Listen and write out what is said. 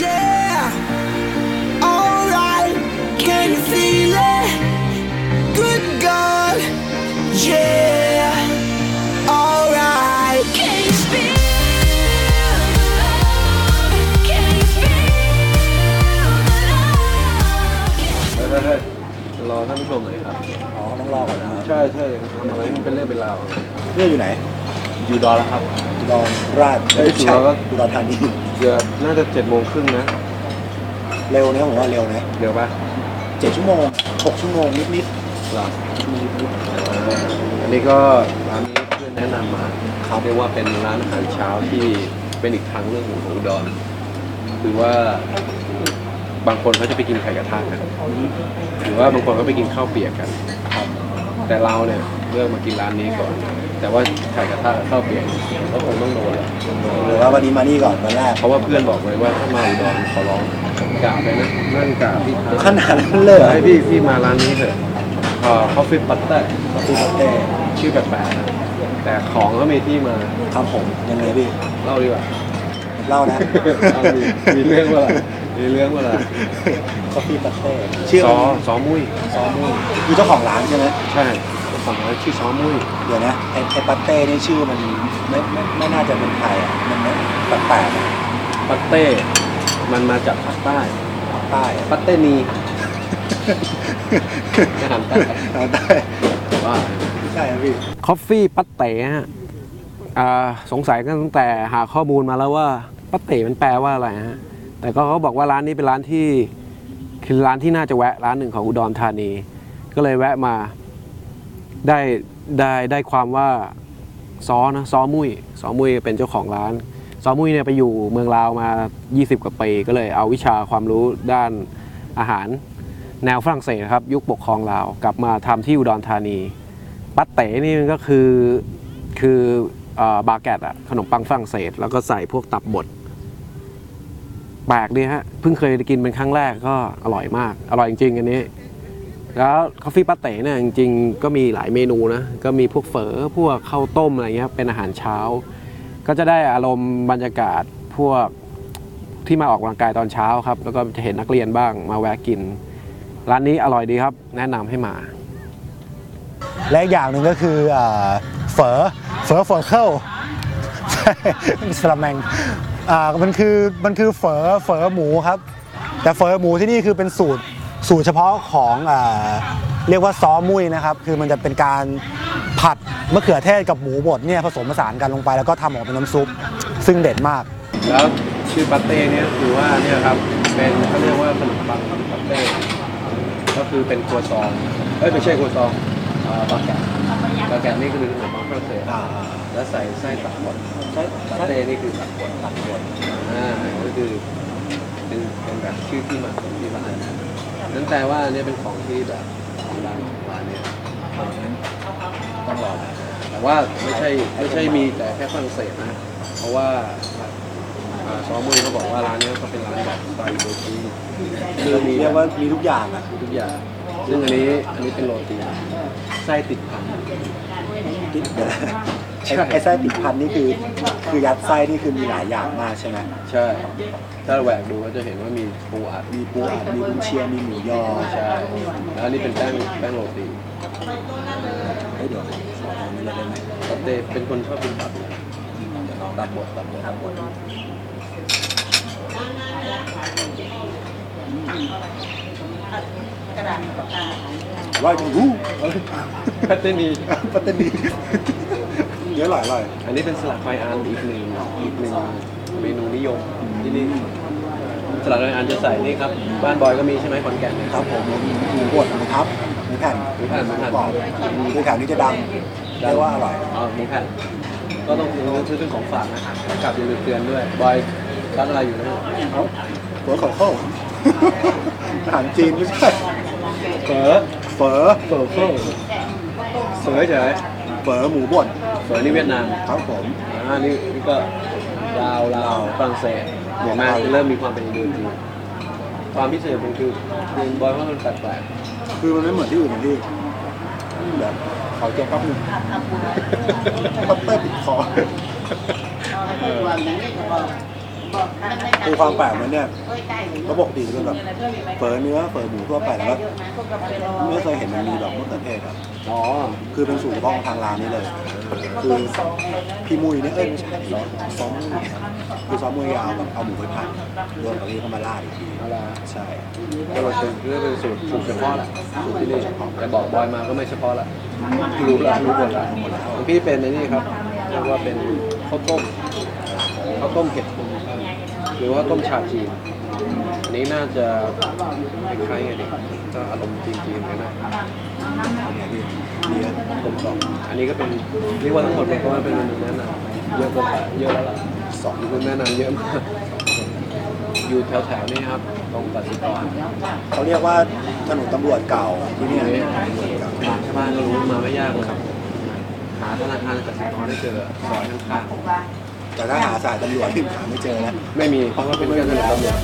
Yeah, รอท่านผู้ชมหน่อยครับ อ๋อต้องรอก่อนนะครัใช่ใช่ทำอะไรมันเป็นเรื่องเป็นราว เรื่องอยู่ไหน อยู่ดอนแล้วครับอุดรราชเอ้ยไม่ใช่อุดรก็ อุดรธานีเกือบน่าจะเจ็ดโมงครึ่งนะ เร็วนะผมว่าเร็วนะเดี๋ยวปะเจ็ดชั่วโมงหกชั่วโมงนิดนิดหรออันนี้ก็ร้านนี้เพื่อนแนะนำมาเขาเรียกว่าเป็นร้านอาหารเช้าที่เป็นอีกทางเรื่องหนึ่งของอุดรคือว่าบางคนเขาจะไปกินไข่กระทะกันหรือว่าบางคนก็ไปกินข้าวเปียกกัน แต่เราเนี่ยเลือกมากินร้านนี้ก่อน แต่ว่าไข่กระทะกับข้าวเปียกก็คงต้องโดนแหละๆหรือว่าวันนี้มานี่ก่อนวันแรกเพราะว่าเพื่อนบอกเลยว่าถ้ามาอุดรขอร้องกราบเลยนะนั่งกราบพี่ท้าขนาดนั้นเลยเหรอให้พี่พี่มาร้านนี้เถอะเอ่อ coffee butter คอฟฟี่ลาเต้ชื่อแปลกๆนะแต่ของก็มีที่มาครับผมยังไงพี่เล่าดีกว่าเล่านะ เอาดิมีเรื่องว่าอะไร มีเรื่องว่าอะไรคอฟฟี่ลาเต้ชื่อซอมันซอมุ้ยซอมุ้ยคือเจ้าของร้านใช่ไหมใช่ฝั่งนั้นชื่อซอมุ้ยเดี๋ยวนะไอ้ไอ้ปัตเต้นี่ชื่อมันไม่ไม่ไม่น่าจะเป็นไทยอะมันไม่แปลกๆอะปัตเต้ มันมาจากภาคใต้ภาคใต้อะปัตเต้นีอาหารใต้ภาคใต้ว่าใช่ครับพี่คอฟฟี่ปัตเต๋ฮะอ่าสงสัยกันตั้งแต่หาข้อมูลมาแล้วว่าปัตเต๋มันแปลว่าอะไรฮะ แต่ก็เขาบอกว่าร้านนี้เป็นร้านที่คือร้านที่น่าจะแวะร้านหนึ่งของอุดรธานี ก็เลยแวะมาได้ได้ได้ความว่าซอนะซอมุ้ยซอมุ้ยเป็นเจ้าของร้านซอมุ้ยเนี่ยไปอยู่เมืองลาวมา 20 กว่าปีก็เลยเอาวิชาความรู้ด้านอาหารแนวฝรั่งเศสครับ ยุคปกครองลาว กลับมาทำที่อุดรธานี ปัตเต๋นี่ก็คือคืออ่อบาแกตอะขนมปังฝรั่งเศส แล้วก็ใส่พวกตับบด แปลกดีฮะเพิ่งเคยกินเป็นครั้งแรกก็อร่อยมาก อร่อยจริงๆอันนี้ แล้วคอฟฟี่ปัตเต๋เนี่ยจริงๆ ก็มีหลายเมนูนะ ก็มีพวกเฝอพวกข้าวต้มอะไรเงี้ยเป็นอาหารเช้า ก็จะได้อารมณ์บรรยากาศพวกที่มาออกกำลังกายตอนเช้าครับ แล้วก็จะเห็นนักเรียนบ้างมาแวะกิน ร้านนี้อร่อยดีครับ แนะนำให้มา และอีกอย่างหนึ่งก็คืออ่าเฝอเฝอเฝอเข้าใช่สลัมแมง อ่ามันคือมันคือเฝอเฝอหมูครับ แต่เฝอหมูที่นี่คือเป็นสูตรสูตรเฉพาะของอ่าเรียกว่าซอมุ้ยนะครับ คือมันจะเป็นการผัดมะเขือเทศกับหมูบดเนี่ยผสมผสานกันลงไป แล้วก็ทำออกเป็นน้ำซุป ซึ่งเด็ดมาก แล้วชื่อปัตเต้เนี่ยคือว่าเนี่ยครับเป็นเขาเรียกว่าขนมปังปัตเต้ก็คือเป็นครัวซองเอ้ยไม่ใช่ครัวซอง อ่าบาแกตบาแกตนี่คือขนมปังฝรั่งเศสอ่าแล้วใส่ไส้ตับบดใช่ปัตเต้นี่คือตับบดตับบดอ่าก็คือเป็นเป็นแบบชื่อที่มาของที่ร้านนั่นแปลว่าเนี่ยเป็นของที่แบบร้านร้านเนี่ยต้องลองแต่ว่าไม่ใช่ไม่ใช่มีแต่แค่ฝรั่งเศสนะ เพราะว่าอ่าซอมุ้ยเขาบอกว่าร้านเนี้ยเขาเป็นร้านแบบสไตล์อินโดจีนคือมีเรียกว่ามีทุกอย่างอะทุกอย่าง ซึ่งอันนี้อันนี้เป็นโรตีไส้ติดพัน ติดเดี๋ยวนะใช่ ไอ้ไอ้ไส้ติดพันนี่คือ คือยัดไส้นี่คือมีหลายอย่างมากใช่ไหมใช่ ถ้าแหวกดูก็จะเห็นว่ามีปูอัดมีปูอัดมีกุนเชียงมีหมูยอใช่แล้วอันนี้เป็นแป้งแป้งโรตีเฮ้ยเดี๋ยวขอลองนี้เลยได้ไหมตับเตเป็นคนชอบกินตับอยู่ตับบดตับบดตับบด ร้อยจังหู้แพตเตอร์นีปัตตานีเยอะหลายอร่อยอันนี้เป็นสลัดไฟอันอีกหนึ่งอีกหนึ่งเมนูนิยมที่นี่สลัดไฟอันจะใส่นี่ครับ บ้านบอยก็มีใช่ไหมขอนแก่นเนี่ยครับผมหมูบดหมูทับหมูแผ่นหมูแผ่นหมูแผ่นกรอบหมูแผ่นนี่จะดังเรียกว่าอร่อยอ๋อหมูแผ่นก็ต้องซื้อเป็นของฝากนะกลับอย่าลืมเตือนด้วยบอยร้านอะไรอยู่นะเอาหัวเขาเข้าอาหารจีนไม่ใช่เฝอ เฝอเฝอเฝอเฝอเฉยเฝอหมูบดเฝอนี่เวียดนามครับผมอ่านี่นี่ก็ลาวลาวฝรั่งเศสเห็นไหมเริ่มมีความเป็นอินโดจีนความพิเศษมันคือเรียนบอยว่ามันแปลกคือมันไม่เหมือนที่อื่นอย่างที่แบบเขาเจียวแป๊บหนึงปัตเตอร์ติดคอ คือความแปลกมันเนี่ยก็ปกติเป็นแบบเฝอเนื้อเฝอหมูทั่วไปแล้วก็ไม่เคยเห็นมันมีแบบมะเขือเทศอะอ๋อคือเป็นสูตรเฉพาะของทางร้านนี้เลย คือพี่มุยเนี่ยเอ้ยไม่ใช่ซอสซอสมุยคือซอสมุยยาวแบบเอาหมูไปผัดรวมกับนี้เข้ามาราดอีกทีอะไรใช่ก็เลยเป็นเรื่องเป็นสูตรสูตรเฉพาะแหละสูตรที่นี่แต่บอกบอยมาก็ไม่เฉพาะละรู้แล้วรู้หมดแล้วของพี่เป็นในนี่ครับเรียกว่าเป็นข้าวต้มข้าวต้มเห็ด หรือว่าต้มชาจีน อันนี้น่าจะคล้ายๆไงดิก็อารมณ์จีนๆเหมือนกันนะเนี่ยพี่ดีนะกลมกล่อมอันนี้ก็เป็นเรียกว่าทั้งหมดเป็นก็ว่าเป็นเมนูแนะนำเยอะกว่าเยอะแล้วล่ะสองเมนูแนะนำเยอะมากอยู่แถวๆนี้ครับตรงกสิกรเขาเรียกว่าถนนตำรวจเก่าที่เนี่ยนี่ถามชาวบ้านก็รู้มาไม่ยากเลยครับหาธนาคารกสิกรได้เจอซอยข้าง แต่ถ้าหาสายตำรวจที่หาไม่เจอแล้วไม่มีเพราะว่าเป็นแค่ถนนตำรวจ